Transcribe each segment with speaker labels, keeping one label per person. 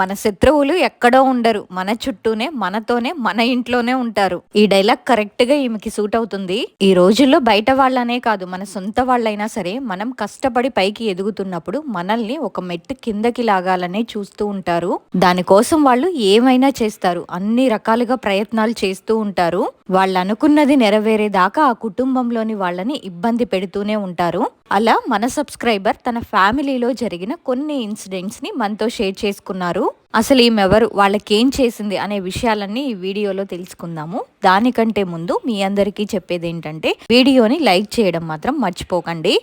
Speaker 1: మన శత్రువులు ఎక్కడో ఉండరు. మన చుట్టూనే మనతోనే మన ఇంట్లోనే ఉంటారు. ఈ డైలాగ్ కరెక్ట్గా ఈమెకి సూట్ అవుతుంది. ఈ రోజుల్లో బయట వాళ్ళనే కాదు మన సొంత వాళ్ళైనా సరే మనం కష్టపడి పైకి ఎదుగుతున్నప్పుడు మనల్ని ఒక మెట్టు కిందకి లాగాలనే చూస్తూ ఉంటారు. దానికోసం వాళ్ళు ఏమైనా చేస్తారు. అన్ని రకాలుగా ప్రయత్నాలు చేస్తూ ఉంటారు. వాళ్ళు అనుకున్నది నెరవేరేదాకా ఆ కుటుంబంలోని వాళ్ళని ఇబ్బంది పెడుతూనే ఉంటారు. అలా మన సబ్స్క్రైబర్ తన ఫ్యామిలీలో జరిగిన కొన్ని ఇన్సిడెంట్స్ని మనతో షేర్ చేసుకున్నారు. అసలు ఈమెవరు వాళ్ళకేం చేసింది? అనే విషయాలన్నీ ఈ వీడియోలో తెలుసుకుందాము. దానికంటే ముందు మీ అందరికీ చెప్పేది ఏంటంటే వీడియోని లైక్ చేయడం మాత్రం మర్చిపోకండి.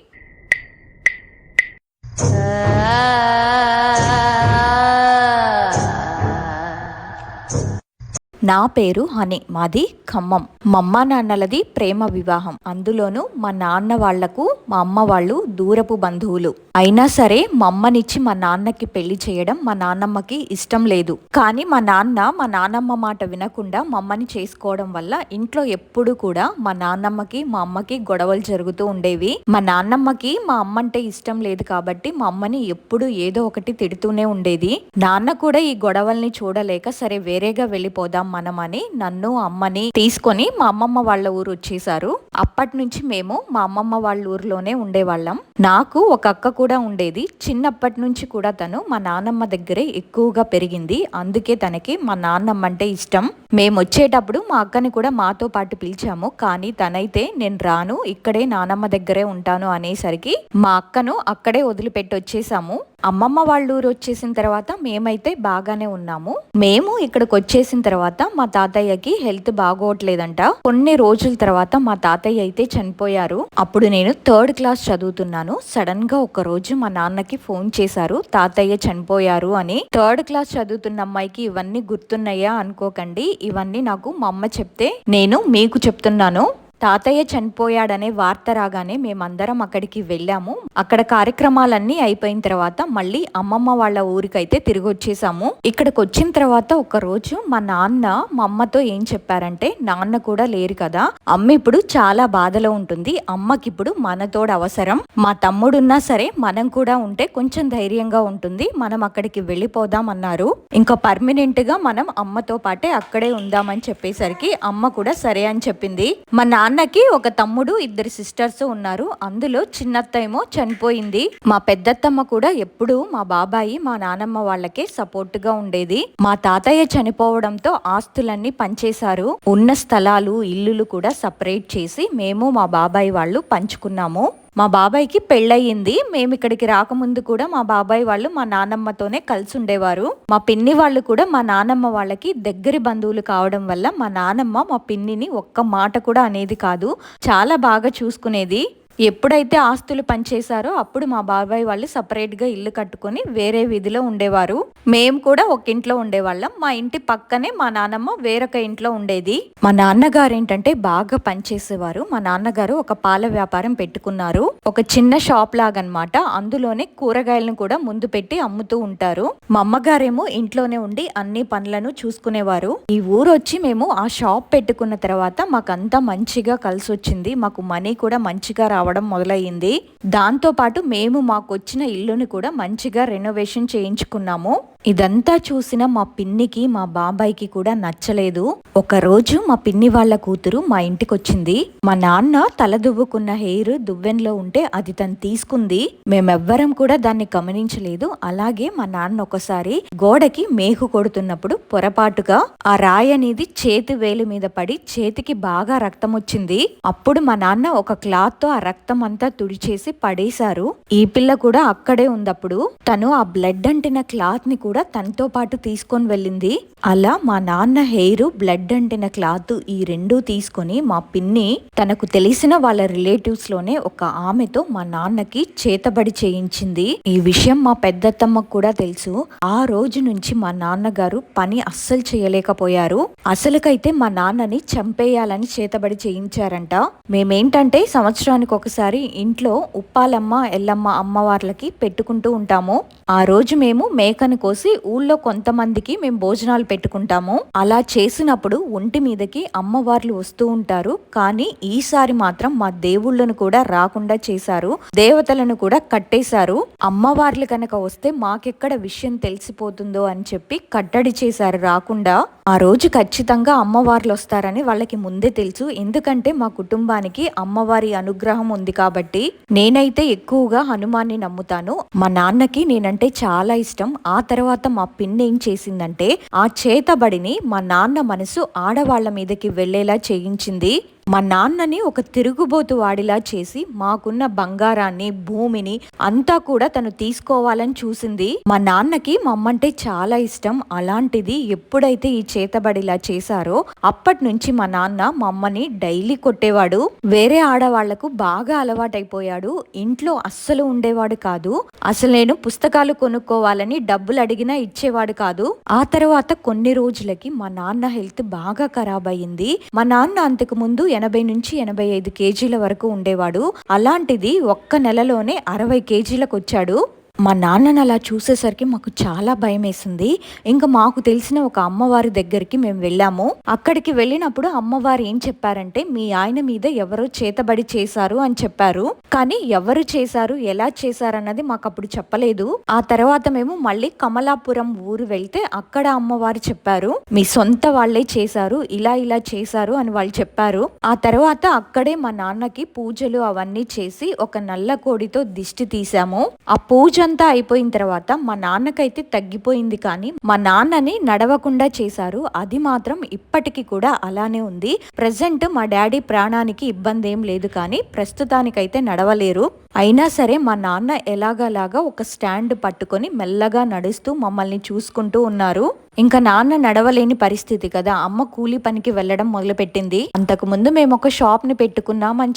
Speaker 1: నా పేరు హని మాది ఖమ్మం. మా అమ్మ నాన్నలది ప్రేమ వివాహం. అందులోనూ మా నాన్న వాళ్ళకు మా అమ్మ వాళ్ళు దూరపు బంధువులు. అయినా సరే మా అమ్మనిచ్చి మా నాన్నకి పెళ్ళి చేయడం మా నాన్నమ్మకి ఇష్టం లేదు. కానీ మా నాన్న మా నాన్నమ్మ మాట వినకుండా మా అమ్మని చేసుకోవడం వల్ల ఇంట్లో ఎప్పుడు కూడా మా నాన్నమ్మకి మా అమ్మకి గొడవలు జరుగుతూ ఉండేవి. మా నాన్నమ్మకి మా అమ్మ అంటే ఇష్టం లేదు కాబట్టి మా అమ్మని ఎప్పుడు ఏదో ఒకటి తిడుతూనే ఉండేది. నాన్న కూడా ఈ గొడవల్ని చూడలేక సరే వేరేగా వెళ్ళిపోదాం మనమని నన్ను అమ్మని తీసుకొని మా అమ్మమ్మ వాళ్ళ ఊరు వచ్చేసారు అప్పటి నుంచి మేము మా అమ్మమ్మ వాళ్ళ ఊర్లోనే ఉండేవాళ్ళం. నాకు ఒక అక్క కూడా ఉండేది. చిన్నప్పటి నుంచి కూడా తను మా నాన్నమ్మ దగ్గరే ఎక్కువగా పెరిగింది. అందుకే తనకి మా నాన్నమ్మ అంటే ఇష్టం. మేము వచ్చేటప్పుడు మా అక్కని కూడా మాతో పాటు పిలిచాము. కానీ తనైతే నేను రాను ఇక్కడే నానమ్మ దగ్గరే ఉంటాను అనేసరికి మా అక్కను అక్కడే వదిలిపెట్టి వచ్చేసాము అమ్మమ్మ వాళ్ళ ఊరు వచ్చేసిన తర్వాత మేమైతే బాగానే ఉన్నాము. మేము ఇక్కడికి వచ్చేసిన తర్వాత మా తాతయ్యకి హెల్త్ బాగోవట్లేదంట కొన్ని రోజుల తర్వాత మా తాతయ్య అయితే చనిపోయారు. అప్పుడు నేను థర్డ్ క్లాస్ చదువుతున్నాను. సడన్గా ఒక రోజు మా నాన్నకి ఫోన్ చేశారు. తాతయ్య చనిపోయారు అని. థర్డ్ క్లాస్ చదువుతున్న అమ్మాయికి ఇవన్నీ గుర్తున్నాయా అనుకోకండి. ఇవన్నీ నాకు మా అమ్మ చెప్తే నేను మీకు చెప్తున్నాను. తాతయ్య చనిపోయాడనే వార్త రాగానే మేమందరం అక్కడికి వెళ్ళాము. అక్కడ కార్యక్రమాలన్నీ అయిపోయిన తర్వాత మళ్ళీ అమ్మమ్మ వాళ్ళ ఊరికైతే తిరిగి వచ్చేసాము ఇక్కడికి వచ్చిన తర్వాత ఒక రోజు మా నాన్న మా అమ్మతో ఏం చెప్పారంటే నాన్న కూడా లేరు కదా. అమ్మ ఇప్పుడు చాలా బాధలో ఉంటుంది. అమ్మకి ఇప్పుడు మనతోడు అవసరం. మా తమ్ముడున్నా సరే మనం కూడా ఉంటే కొంచెం ధైర్యంగా ఉంటుంది. మనం అక్కడికి వెళ్ళిపోదాం అన్నారు. ఇంకా పర్మనెంట్గా మనం అమ్మతో పాటే అక్కడే ఉందామని చెప్పేసరికి అమ్మ కూడా సరే అని చెప్పింది. మా నాన్న నాన్నకి ఒక తమ్ముడు ఇద్దరు సిస్టర్స్ ఉన్నారు. అందులో చిన్నత్త ఏమో చనిపోయింది. మా పెద్దత్తమ్మ కూడా ఎప్పుడూ మా బాబాయి మా నానమ్మ వాళ్ళకే సపోర్ట్గా ఉండేది. మా తాతయ్య చనిపోవడంతో ఆస్తులన్నీ పంచేశారు. ఉన్న స్థలాలు ఇల్లులు కూడా సపరేట్ చేసి మేము మా బాబాయి వాళ్ళు పంచుకున్నాము. మా బాబాయ్కి పెళ్ళయింది. మేము ఇక్కడికి రాకముందు కూడా మా బాబాయ్ వాళ్ళు మా నానమ్మతోనే కలిసి ఉండేవారు మా పిన్ని వాళ్ళు కూడా మా నానమ్మ వాళ్ళకి దగ్గరి బంధువులు కావడం వల్ల మా నానమ్మ మా పిన్నిని ఒక్క మాట కూడా అనేది కాదు. చాలా బాగా చూసుకునేది. ఎప్పుడైతే ఆస్తులు పనిచేశారో అప్పుడు మా బాబాయ్ వాళ్ళు సపరేట్గా ఇల్లు కట్టుకొని వేరే వీధిలో ఉండేవారు. మేము కూడా ఒక ఇంట్లో ఉండేవాళ్ళం. మా ఇంటి పక్కనే మా నాన్నమ్మ వేరొక ఇంట్లో ఉండేది. మా నాన్నగారు ఏంటంటే బాగా పనిచేసేవారు. మా నాన్నగారు ఒక పాల వ్యాపారం పెట్టుకున్నారు. ఒక చిన్న షాప్ లాగనమాట. అందులోనే కూరగాయలను కూడా ముందు పెట్టి అమ్ముతూ ఉంటారు. మా అమ్మగారేమో ఇంట్లోనే ఉండి అన్ని పనులను చూసుకునేవారు. ఈ ఊరు వచ్చి మేము ఆ షాప్ పెట్టుకున్న తర్వాత మాకంతా మంచిగా కలిసి వచ్చింది మాకు మనీ కూడా మంచిగా రావడం మొదలయ్యింది. దాంతో పాటు మేము మాకు వచ్చిన ఇల్లుని కూడా మంచిగా రెనోవేషన్ చేయించుకున్నాము. ఇదంతా చూసిన మా పిన్నికి మా బాబాయ్కి కూడా నచ్చలేదు. ఒక రోజు మా పిన్ని వాళ్ళ కూతురు మా ఇంటికి వచ్చింది మా నాన్న తల దువ్వుకున్న హెయిర్ దువ్వెన్లో ఉంటే అది తను తీసుకుంది. మేమెవ్వరం కూడా దాన్ని గమనించలేదు. అలాగే మా నాన్న ఒకసారి గోడకి మేకు కొడుతున్నప్పుడు పొరపాటుగా ఆ రాయి అనేది చేతి వేలు మీద పడి చేతికి బాగా రక్తం వచ్చింది. అప్పుడు మా నాన్న ఒక క్లాత్తో ఆ రక్తం అంతా తుడిచేసి పడేశారు. ఈ పిల్ల కూడా అక్కడే ఉందప్పుడు తను ఆ బ్లడ్ అంటిన క్లాత్ని కూడా తనతో పాటు తీసుకొని వెళ్ళింది. అలా మా నాన్న హెయిర్ బ్లడ్ అంటిన క్లాత్ ఈ రెండూ తీసుకొని మా పిన్ని తనకు తెలిసిన వాళ్ళ రిలేటివ్స్లోనే ఒక ఆమెతో మా నాన్నకి చేతబడి చేయించింది. ఈ విషయం మా పెద్దత్తమ్మకు కూడా తెలుసు. ఆ రోజు నుంచి మా నాన్నగారు పని అస్సలు చేయలేకపోయారు. అసలుకైతే మా నాన్నని చంపేయాలని చేతబడి చేయించారంట. మేమేంటంటే సంవత్సరానికి ఒకసారి ఇంట్లో ఉప్పాలమ్మ ఎల్లమ్మ అమ్మవార్లకి పెట్టుకుంటూ ఉంటాము. ఆ రోజు మేము మేకను కోసి ఊళ్ళో కొంతమందికి మేము భోజనాలు పెట్టుకుంటాము. అలా చేసినప్పుడు ఒంటి మీదకి అమ్మవార్లు వస్తూ ఉంటారు. కానీ ఈసారి మాత్రం మా దేవుళ్ళను కూడా రాకుండా చేశారు. దేవతలను కూడా కట్టేశారు. అమ్మవార్లు కనుక వస్తే మాకెక్కడ విషయం తెలిసిపోతుందో అని చెప్పి కట్టడి చేశారు రాకుండా. ఆ రోజు ఖచ్చితంగా అమ్మవార్లు వస్తారని వాళ్ళకి ముందే తెలుసు. ఎందుకంటే మా కుటుంబానికి అమ్మవారి అనుగ్రహం ఉంది కాబట్టి నేనైతే ఎక్కువగా హనుమాన్ని నమ్ముతాను. మా నాన్నకి నేనంటే చాలా ఇష్టం. ఆ తర్వాత మా పిన్ని ఏం చేసిందంటే ఆ చేతబడిని మా నాన్న మనసు ఆడవాళ్ళ మీదకి వెళ్ళేలా చేయించింది. మా నాన్నని ఒక తిరుగుబోతు వాడిలా చేసి మాకున్న బంగారాన్ని భూమిని అంతా కూడా తను తీసుకోవాలని చూసింది. మా నాన్నకి మా అమ్మంటే చాలా ఇష్టం. అలాంటిది ఎప్పుడైతే ఈ చేతబడిలా చేశారో అప్పటి నుంచి మా నాన్న మా అమ్మని డైలీ కొట్టేవాడు. వేరే ఆడవాళ్ళకు బాగా అలవాటైపోయాడు. ఇంట్లో అస్సలు ఉండేవాడు కాదు. అసలు నేను పుస్తకాలు కొనుక్కోవాలని డబ్బులు అడిగినా ఇచ్చేవాడు కాదు. ఆ తర్వాత కొన్ని రోజులకి మా నాన్న హెల్త్ బాగా ఖరాబ్ అయింది మా నాన్న అంతకు ముందు ఎనభై నుంచి ఎనభై ఐదు కేజీల వరకు ఉండేవాడు. అలాంటిది ఒక్క నెలలోనే అరవై కేజీలకు వచ్చాడు మా నాన్నను అలా చూసేసరికి మాకు చాలా భయం వేసింది ఇంకా మాకు తెలిసిన ఒక అమ్మవారి దగ్గరికి మేము వెళ్ళాము. అక్కడికి వెళ్ళినప్పుడు అమ్మవారు ఏం చెప్పారంటే మీ ఆయన మీద ఎవరో చేతబడి చేశారు అని చెప్పారు. కానీ ఎవరు చేశారు ఎలా చేశారు అన్నది మాకు అప్పుడు చెప్పలేదు. ఆ తర్వాత మేము మళ్ళీ కమలాపురం ఊరు వెళ్తే అక్కడ అమ్మవారు చెప్పారు. మీ సొంత వాళ్ళే చేశారు ఇలా ఇలా చేశారు అని వాళ్ళు చెప్పారు. ఆ తర్వాత అక్కడే మా నాన్నకి పూజలు అవన్నీ చేసి ఒక నల్ల కోడితో దిష్టి తీసాము ఆ పూజ అంతా అయిపోయిన తర్వాత మా నాన్నకైతే తగ్గిపోయింది కానీ మా నాన్నని నడవకుండా చేశారు. అది మాత్రం ఇప్పటికీ కూడా అలానే ఉంది. ప్రజెంట్ మా డాడీ ప్రాణానికి ఇబ్బంది ఏం లేదు కానీ ప్రస్తుతానికైతే నడవలేరు. అయినా సరే మా నాన్న ఎలాగలాగా ఒక స్టాండ్ పట్టుకొని మెల్లగా నడుస్తూ మమ్మల్ని చూసుకుంటూ ఉన్నారు. ఇంకా నాన్న నడవలేని పరిస్థితి కదా అమ్మ కూలి పనికి వెళ్ళడం మొదలుపెట్టింది. అంతకు ముందు మేము ఒక షాప్ని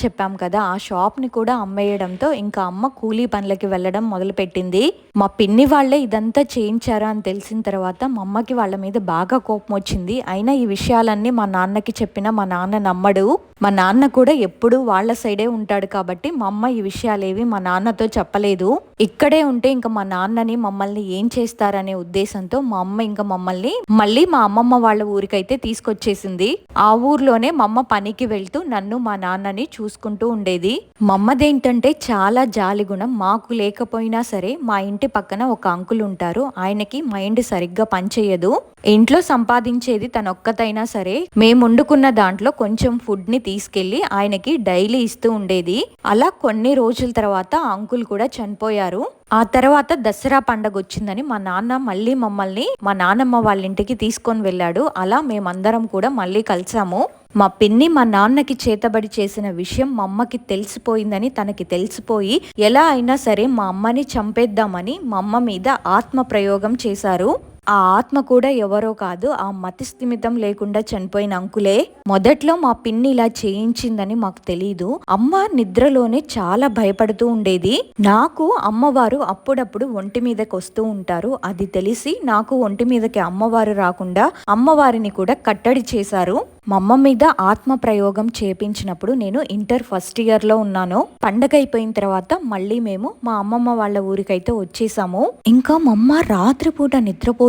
Speaker 1: చెప్పాం కదా ఆ షాప్ని కూడా అమ్మేయడంతో ఇంకా అమ్మ కూలీ పనులకి వెళ్ళడం మొదలుపెట్టింది. మా పిన్ని వాళ్ళే ఇదంతా చేయించారా అని తెలిసిన తర్వాత మా అమ్మకి వాళ్ళ మీద బాగా కోపం వచ్చింది. అయినా ఈ విషయాలన్నీ మా నాన్నకి చెప్పిన మా నాన్న నమ్మడు. మా నాన్న కూడా ఎప్పుడు వాళ్ళ సైడే ఉంటాడు కాబట్టి మా అమ్మ ఈ విషయాలేవి మా నాన్నతో చెప్పలేదు. ఇక్కడే ఉంటే ఇంకా మా నాన్నని మమ్మల్ని ఏం చేస్తారనే ఉద్దేశంతో మా అమ్మ ఇంకా మమ్మల్ని మళ్ళీ మా అమ్మమ్మ వాళ్ళ ఊరికైతే తీసుకొచ్చేసింది. ఆ ఊర్లోనే మా అమ్మ పనికి వెళ్తూ నన్ను మా నాన్నని చూసుకుంటూ ఉండేది. మా అమ్మదేంటంటే చాలా జాలి గుణం. మాకు లేకపోయినా సరే మా ఇంటి పక్కన ఒక అంకుల్ ఉంటారు. ఆయనకి మైండ్ సరిగ్గా పనిచేయదు. ఇంట్లో సంపాదించేది తనొక్కతైనా సరే. మేము వండుకున్న దాంట్లో కొంచెం ఫుడ్ని తీసుకెళ్ళి తీసుకెళ్ళి ఆయనకి డైలీ ఇస్తూ ఉండేది. అలా కొన్ని రోజుల తర్వాత అంకుల్ కూడా చనిపోయారు. ఆ తర్వాత దసరా పండగ వచ్చిందని మా నాన్న మళ్ళీ మమ్మల్ని మా నాన్నమ్మ వాళ్ళ ఇంటికి తీసుకొని వెళ్ళాడు. అలా మేమందరం కూడా మళ్ళీ కలిసాము. మా పిన్ని మా నాన్నకి చేతబడి చేసిన విషయం మా అమ్మకి తెలిసిపోయిందని తనకి తెలిసిపోయి ఎలా అయినా సరే మా అమ్మని చంపేద్దామని మా అమ్మ మీద ఆత్మ ప్రయోగం చేశారు. ఆ ఆత్మ కూడా ఎవరో కాదు ఆ మతిస్థిమితం లేకుండా చనిపోయిన అంకులే మొదట్లో మా పిన్ని ఇలా చేయించిందని మాకు తెలియదు అమ్మ నిద్రలోనే చాలా భయపడుతూ ఉండేది. నాకు అమ్మవారు అప్పుడప్పుడు ఒంటి మీదకి వస్తూ ఉంటారు. అది తెలిసి నాకు ఒంటి మీదకి అమ్మవారు రాకుండా అమ్మవారిని కూడా కట్టడి చేశారు. మా అమ్మ మీద ఆత్మ ప్రయోగం చేపించినప్పుడు నేను ఇంటర్ ఫస్ట్ ఇయర్లో ఉన్నాను. పండగ అయిపోయిన తర్వాత మళ్ళీ మేము మా అమ్మమ్మ వాళ్ళ ఊరికైతే వచ్చేసాము. ఇంకా మా అమ్మ రాత్రిపూట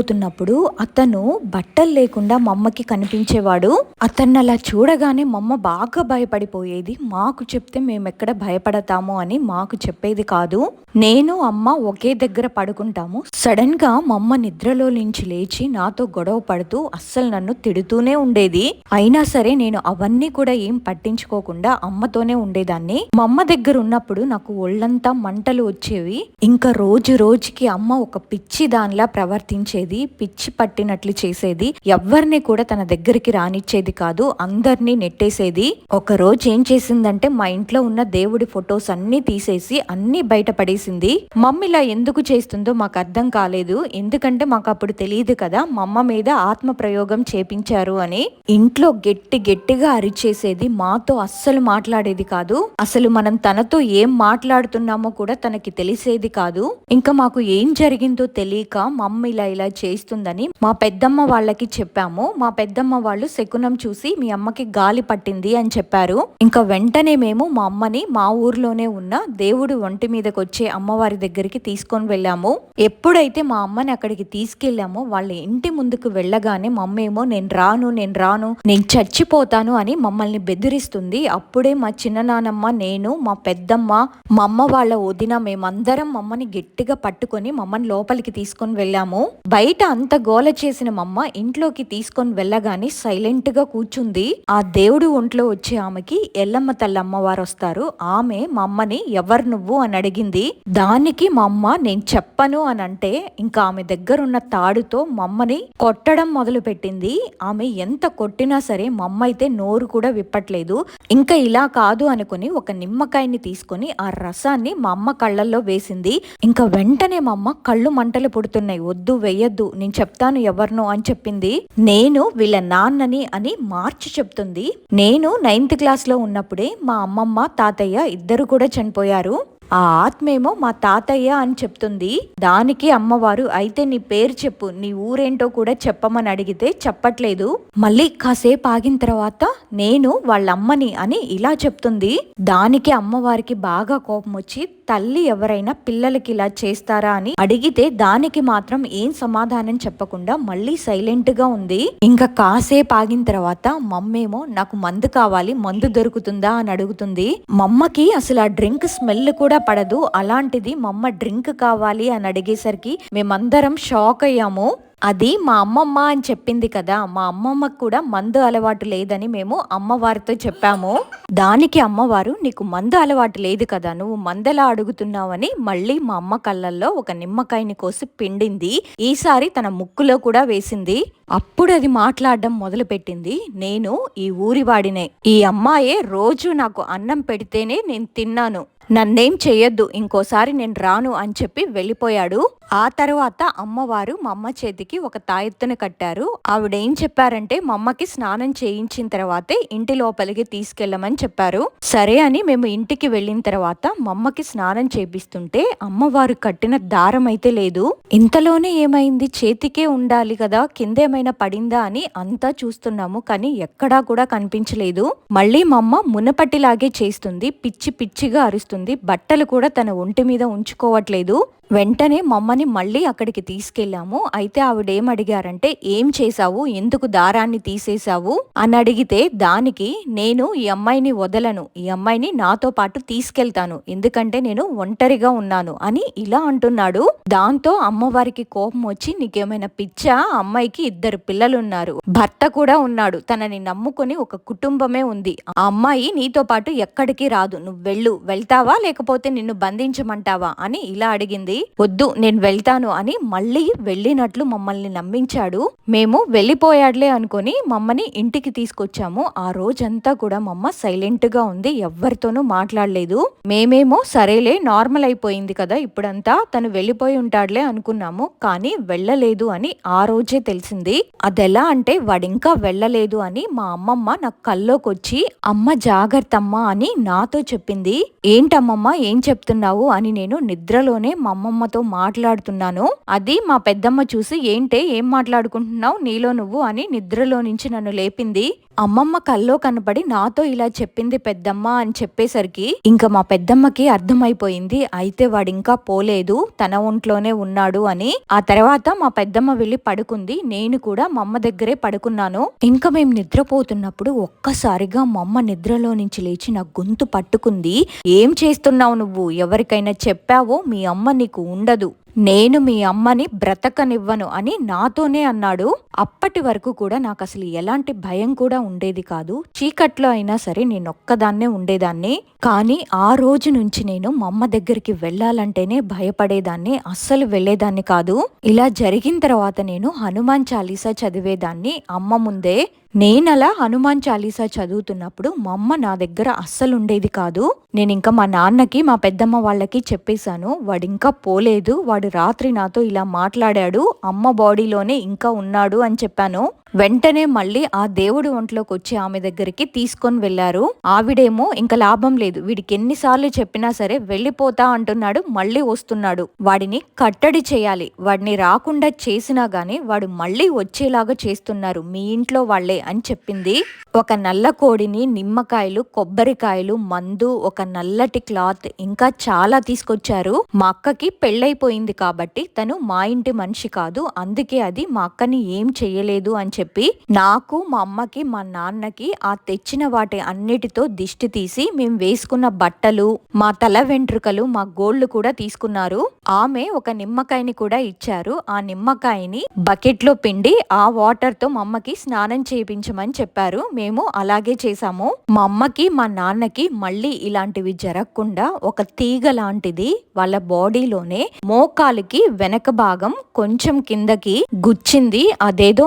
Speaker 1: వెళ్ళిపోతున్నప్పుడు అతను బట్టలు లేకుండా మా అమ్మకి కనిపించేవాడు. అతన్ని అలా చూడగానే మమ్మ బాగా భయపడిపోయేది. మాకు చెప్తే మేము ఎక్కడ భయపడతాము అని మాకు చెప్పేది కాదు. నేను అమ్మ ఒకే దగ్గర పడుకుంటాము. సడన్గా మమ్మ నిద్రలో నుంచి లేచి నాతో గొడవ పడుతూ అస్సలు నన్ను తిడుతూనే ఉండేది. అయినా సరే నేను అవన్నీ కూడా ఏం పట్టించుకోకుండా అమ్మతోనే ఉండేదాన్ని. మా అమ్మ దగ్గర ఉన్నప్పుడు నాకు ఒళ్ళంతా మంటలు వచ్చేవి. ఇంకా రోజు రోజుకి అమ్మ ఒక పిచ్చి దానిలా ప్రవర్తించేది. పిచ్చి పట్టినట్లు చేసేది. ఎవరిని కూడా తన దగ్గరికి రానిచ్చేది కాదు. అందరినీ నెట్టేసేది. ఒక రోజు ఏం చేసిందంటే మా ఇంట్లో ఉన్న దేవుడి ఫొటోస్ అన్ని తీసేసి అన్ని బయట పడేసింది. మమ్మీ ఇలా ఎందుకు చేస్తుందో మాకు అర్థం కాలేదు. ఎందుకంటే మాకు అప్పుడు తెలియదు కదా మా అమ్మ మీద ఆత్మ ప్రయోగం చేపించారు అని. ఇంట్లో గట్టి గట్టిగా అరిచేసేది మాతో అస్సలు మాట్లాడేది కాదు. అసలు మనం తనతో ఏం మాట్లాడుతున్నామో కూడా తనకి తెలిసేది కాదు. ఇంకా మాకు ఏం జరిగిందో తెలియక మమ్మీ ఇలా ఇలా చేస్తుందని మా పెద్దమ్మ వాళ్ళకి చెప్పాము. మా పెద్దమ్మ వాళ్ళు శకునం చూసి మీ అమ్మకి గాలి పట్టింది అని చెప్పారు. ఇంకా వెంటనే మేము మా అమ్మని మా ఊర్లోనే ఉన్న దేవుడు ఒంటి మీదకి వచ్చే అమ్మవారి దగ్గరికి తీసుకొని వెళ్ళాము. ఎప్పుడైతే మా అమ్మని అక్కడికి తీసుకెళ్ళామో వాళ్ళ ఇంటి ముందుకు వెళ్ళగానే మా అమ్మ ఏమో నేను రాను నేను రాను నేను చచ్చిపోతాను అని మమ్మల్ని బెదిరిస్తుంది. అప్పుడే మా చిన్ననానమ్మ నేను మా పెద్దమ్మ మా అమ్మ వాళ్ళ వదిన మేమందరం మమ్మని గట్టిగా పట్టుకొని మమ్మల్ని లోపలికి తీసుకొని వెళ్ళాము. బయట అంత గోల చేసిన మమ్మ ఇంట్లోకి తీసుకొని వెళ్ళగానే సైలెంట్గా కూర్చుంది. ఆ దేవుడు ఒంట్లో వచ్చే ఆమెకి ఎల్లమ్మ తల్లి అమ్మవారు వస్తారు. ఆమె మా అమ్మని ఎవరు నువ్వు? అని అడిగింది. దానికి మా అమ్మ నేను చెప్పను అని అంటే ఇంకా ఆమె దగ్గర ఉన్న తాడుతో మమ్మని కొట్టడం మొదలు పెట్టింది ఆమె ఎంత కొట్టినా సరే మా అమ్మ అయితే నోరు కూడా విప్పట్లేదు. ఇంకా ఇలా కాదు అనుకుని ఒక నిమ్మకాయని తీసుకొని ఆ రసాన్ని మా అమ్మ కళ్ళల్లో వేసింది. ఇంకా వెంటనే మా అమ్మ కళ్ళు మంటలు పుడుతున్నాయి. వద్దు వెయ్యొద్దు నేను చెప్తాను ఎవరినో అని చెప్పింది. నేను వీళ్ళ నాన్నని అని మార్చి చెప్తుంది. నేను నైన్త్ క్లాస్లో ఉన్నప్పుడే మా అమ్మమ్మ తాతయ్య ఇద్దరు కూడా చనిపోయారు. ఆ ఆత్మేమో మా తాతయ్య అని చెప్తుంది. దానికి అమ్మవారు అయితే నీ పేరు చెప్పు నీ ఊరేంటో కూడా చెప్పమని అడిగితే చెప్పట్లేదు. మళ్ళీ కాసేపు ఆగిన తర్వాత నేను వాళ్ళ అమ్మని అని ఇలా చెప్తుంది. దానికి అమ్మవారికి బాగా కోపం వచ్చి తల్లి ఎవరైనా పిల్లలకి ఇలా చేస్తారా అని అడిగితే దానికి మాత్రం ఏం సమాధానం చెప్పకుండా మళ్ళీ సైలెంట్గా ఉంది. ఇంకా కాసేపు ఆగిన తర్వాత మమ్మేమో నాకు మందు కావాలి మందు దొరుకుతుందా? అని అడుగుతుంది. మమ్మకి అసలు ఆ డ్రింక్ స్మెల్ కూడా పడదు. అలాంటిది మా అమ్మ డ్రింక్ కావాలి అని అడిగేసరికి మేమందరం షాక్ అయ్యాము. అది మా అమ్మమ్మ అని చెప్పింది కదా మా అమ్మమ్మకు కూడా మందు అలవాటు లేదని మేము అమ్మవారితో చెప్పాము. దానికి అమ్మవారు నీకు మందు అలవాటు లేదు కదా నువ్వు మందలా అడుగుతున్నావని మళ్ళీ మా అమ్మ కళ్ళల్లో ఒక నిమ్మకాయని కోసి పిండింది. ఈసారి తన ముక్కులో కూడా వేసింది. అప్పుడు అది మాట్లాడడం మొదలుపెట్టింది. నేను ఈ ఊరివాడినే ఈ అమ్మాయే రోజు నాకు అన్నం పెడితేనే నేను తిన్నాను. నన్నేం చెయ్యొద్దు ఇంకోసారి నేను రాను అని చెప్పి వెళ్ళిపోయాడు. ఆ తర్వాత అమ్మవారు మా అమ్మ చేతికి ఒక తాయెత్తును కట్టారు. ఆవిడేం చెప్పారంటే మా అమ్మకి స్నానం చేయించిన తర్వాతే ఇంటి లోపలికి తీసుకెళ్ళమని చెప్పారు. సరే అని మేము ఇంటికి వెళ్ళిన తర్వాత మా అమ్మకి స్నానం చేపిస్తుంటే అమ్మవారు కట్టిన దారం అయితే లేదు. ఇంతలోనే ఏమైంది? చేతికే ఉండాలి కదా కిందేమైనా పడిందా అని అంతా చూస్తున్నాము కానీ ఎక్కడా కూడా కనిపించలేదు. మళ్ళీ మా అమ్మ మునపటిలాగే చేస్తుంది పిచ్చి పిచ్చిగా అరుస్తుంది. బట్టలు కూడా తన ఒంటి మీద ఉంచుకోవట్లేదు. వెంటనే మమ్మని మళ్ళీ అక్కడికి తీసుకెళ్ళాము. అయితే ఆవిడ ఏం అడిగారంటే ఏం చేశావు? ఎందుకు దారాన్ని తీసేశావు? అని అడిగితే దానికి నేను ఈ అమ్మాయిని వదలను. ఈ అమ్మాయిని నాతో పాటు తీసుకెళ్తాను. ఎందుకంటే నేను ఒంటరిగా ఉన్నాను. అని ఇలా అంటున్నాడు. దాంతో అమ్మవారికి కోపం వచ్చి నీకేమైనా పిచ్చా? అమ్మాయికి ఇద్దరు పిల్లలున్నారు. భర్త కూడా ఉన్నాడు. తనని నమ్ముకొని ఒక కుటుంబమే ఉంది. ఆ అమ్మాయి నీతో పాటు ఎక్కడికి రాదు. నువ్వు వెళ్ళు. వెళ్తావా? లేకపోతే నిన్ను బంధించమంటావా? అని ఇలా అడిగింది. వద్దు నేను వెళ్తాను అని మళ్ళీ వెళ్ళినట్లు మమ్మల్ని నమ్మించాడు. మేము వెళ్ళిపోయాడులే అనుకుని మమ్మని ఇంటికి తీసుకొచ్చాము. ఆ రోజంతా కూడా మమ్మ సైలెంట్గా ఉంది ఎవ్వరితోనూ మాట్లాడలేదు. మేమేమో సరేలే నార్మల్ అయిపోయింది కదా ఇప్పుడంతా తను వెళ్ళిపోయి ఉంటాడులే అనుకున్నాము కానీ వెళ్ళలేదు అని ఆ రోజే తెలిసింది. అదెలా అంటే వాడింకా వెళ్ళలేదు అని మా అమ్మమ్మ నాకు కల్లోకొచ్చి అమ్మ జాగ్రత్తమ్మ అని నాతో చెప్పింది. ఏంటమ్మమ్మ ఏం చెప్తున్నావు అని నేను నిద్రలోనే మా అమ్మమ్మతో మాట్లాడుతున్నాను. అది మా పెద్దమ్మ చూసి ఏంటే ఏం మాట్లాడుకుంటున్నావు? నీలో నువ్వు అని నిద్రలో నుంచి నన్ను లేపింది. అమ్మమ్మ కల్లో కనపడి నాతో ఇలా చెప్పింది పెద్దమ్మ అని చెప్పేసరికి ఇంకా మా పెద్దమ్మకి అర్థమైపోయింది. అయితే వాడు ఇంకా పోలేదు తన ఒంట్లోనే ఉన్నాడు అని. ఆ తర్వాత మా పెద్దమ్మ వెళ్ళి పడుకుంది. నేను కూడా మా అమ్మ దగ్గరే పడుకున్నాను. ఇంకా మేము నిద్రపోతున్నప్పుడు ఒక్కసారిగా మా అమ్మ నిద్రలో నుంచి లేచి నా గొంతు పట్టుకుంది. ఏం చేస్తున్నావు నువ్వు? ఎవరికైనా చెప్పావో? మీ అమ్మ నీకు ఉండదు. నేను మీ అమ్మని బ్రతకనివ్వను అని నాతోనే అన్నాడు. అప్పటి వరకు కూడా నాకు అసలు ఎలాంటి భయం కూడా ఉండేది కాదు. చీకట్లో అయినా సరే నేను ఒక్కదాన్నే ఉండేదాన్ని. కానీ ఆ రోజు నుంచి నేను మా అమ్మ దగ్గరికి వెళ్ళాలంటేనే భయపడేదాన్ని అస్సలు వెళ్ళేదాన్ని కాదు. ఇలా జరిగిన తర్వాత నేను హనుమాన్ చాలీసా చదివేదాన్ని అమ్మ ముందే నేనలా హనుమాన్ చాలీసా చదువుతున్నప్పుడు మా అమ్మ నా దగ్గర అస్సలు ఉండేది కాదు. నేను ఇంకా మా నాన్నకి మా పెద్దమ్మ వాళ్ళకి చెప్పేశాను. వాడు ఇంకా పోలేదు. వాడు రాత్రి నాతో ఇలా మాట్లాడాడు. అమ్మ బాడీలోనే ఇంకా ఉన్నాడు అని చెప్పాను. వెంటనే మళ్ళీ ఆ దేవుడి ఒంట్లోకి వచ్చి ఆమె దగ్గరికి తీసుకొని వెళ్ళారు ఆవిడేమో ఇంకా లాభం లేదు. వీడికి ఎన్నిసార్లు చెప్పినా సరే వెళ్ళిపోతా అంటున్నాడు మళ్ళీ వస్తున్నాడు. వాడిని కట్టడి చేయాలి. వాడిని రాకుండా చేసినా గాని వాడు మళ్ళీ వచ్చేలాగా చేస్తున్నారు. మీ ఇంట్లో వాళ్ళే అని చెప్పింది. ఒక నల్ల కోడిని నిమ్మకాయలు కొబ్బరికాయలు మందు ఒక నల్లటి క్లాత్ ఇంకా చాలా తీసుకొచ్చారు. మా అక్కకి పెళ్ళైపోయింది కాబట్టి తను మా ఇంటి మనిషి కాదు. అందుకే అది మా అక్కని ఏం చెయ్యలేదు అని చెప్పి నాకు మా అమ్మకి మా నాన్నకి ఆ తెచ్చిన వాటి అన్నిటితో దిష్టి తీసి మేము వేసుకున్న బట్టలు మా తల వెంట్రుకలు మా గోళ్ళు కూడా తీసుకున్నారు. ఆమె ఒక నిమ్మకాయని కూడా ఇచ్చారు. ఆ నిమ్మకాయని బకెట్లో పిండి ఆ వాటర్తో మా అమ్మకి స్నానం చేయించమని చెప్పారు. మేము అలాగే చేసాము మా అమ్మకి మా నాన్నకి మళ్ళీ ఇలాంటివి జరగకుండా ఒక తీగ లాంటిది వాళ్ళ బాడీలోనే మోకాలికి వెనక భాగం కొంచెం కిందకి గుచ్చింది. అదేదో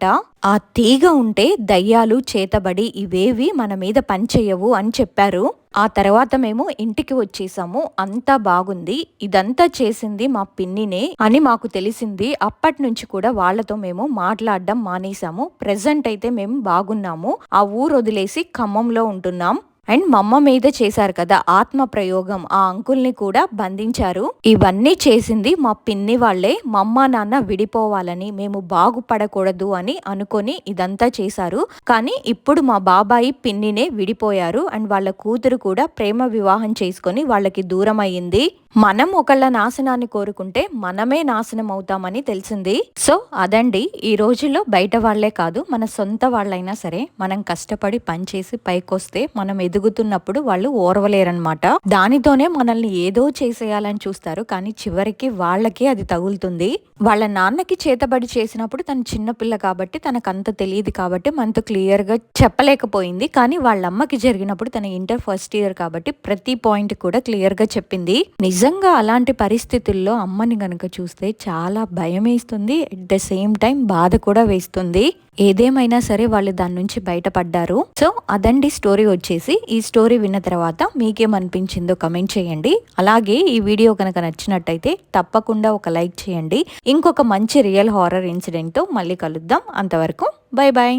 Speaker 1: అంత్రమంట ఆ తీగ ఉంటే దయ్యాలు చేతబడి ఇవేవి మన మీద పనిచేయవు అని చెప్పారు. ఆ తర్వాత మేము ఇంటికి వచ్చేసాము. అంతా బాగుంది. ఇదంతా చేసింది మా పిన్నినే అని మాకు తెలిసింది. అప్పటి నుంచి కూడా వాళ్ళతో మేము మాట్లాడడం మానేసాము. ప్రెసెంట్ అయితే మేము బాగున్నాము. ఆ ఊరు వదిలేసి ఖమ్మంలో ఉంటున్నాం. అండ్ మమ్మ మీద చేశారు కదా ఆత్మ ప్రయోగం ఆ అంకుల్ని కూడా బంధించారు. ఇవన్నీ చేసింది మా పిన్ని వాళ్ళే మమ్మ నాన్న విడిపోవాలని మేము బాగుపడకూడదు అని అనుకొని ఇదంతా చేశారు. కానీ ఇప్పుడు మా బాబాయి పిన్నినే విడిపోయారు. అండ్ వాళ్ళ కూతురు కూడా ప్రేమ వివాహం చేసుకొని వాళ్ళకి దూరం అయ్యింది మనం ఒకళ్ళ నాశనాన్ని కోరుకుంటే మనమే నాశనం అవుతామని తెలిసింది. సో అదండి ఈ రోజుల్లో బయట వాళ్ళే కాదు మన సొంత వాళ్ళైనా సరే మనం కష్టపడి పనిచేసి పైకొస్తే మనం ఎదుగుతున్నప్పుడు వాళ్ళు ఓర్వలేరనమాట దానితోనే మనల్ని ఏదో చేసేయాలని చూస్తారు కానీ చివరికి వాళ్ళకే అది తగులుతుంది. వాళ్ళ నాన్నకి చేతబడి చేసినప్పుడు తను చిన్నపిల్ల కాబట్టి తనకు అంత తెలియదు కాబట్టి మనతో క్లియర్గా చెప్పలేకపోయింది. కానీ వాళ్ళ అమ్మకి జరిగినప్పుడు తన ఇంటర్ ఫస్ట్ ఇయర్ కాబట్టి ప్రతి పాయింట్ కూడా క్లియర్గా చెప్పింది నిజంగా అలాంటి పరిస్థితుల్లో అమ్మని కనుక చూస్తే చాలా భయం వేస్తుంది. అట్ ద సేమ్ టైం బాధ కూడా వేస్తుంది. ఏదేమైనా సరే వాళ్ళు దాని నుంచి బయటపడ్డారు. సో అదండి స్టోరీ వచ్చేసి. ఈ స్టోరీ విన్న తర్వాత మీకేమనిపించిందో కమెంట్ చేయండి. అలాగే ఈ వీడియో కనుక నచ్చినట్టయితే తప్పకుండా ఒక లైక్ చేయండి. ఇంకొక మంచి రియల్ హారర్ ఇన్సిడెంట్తో మళ్ళీ కలుద్దాం. అంతవరకు బాయ్ బాయ్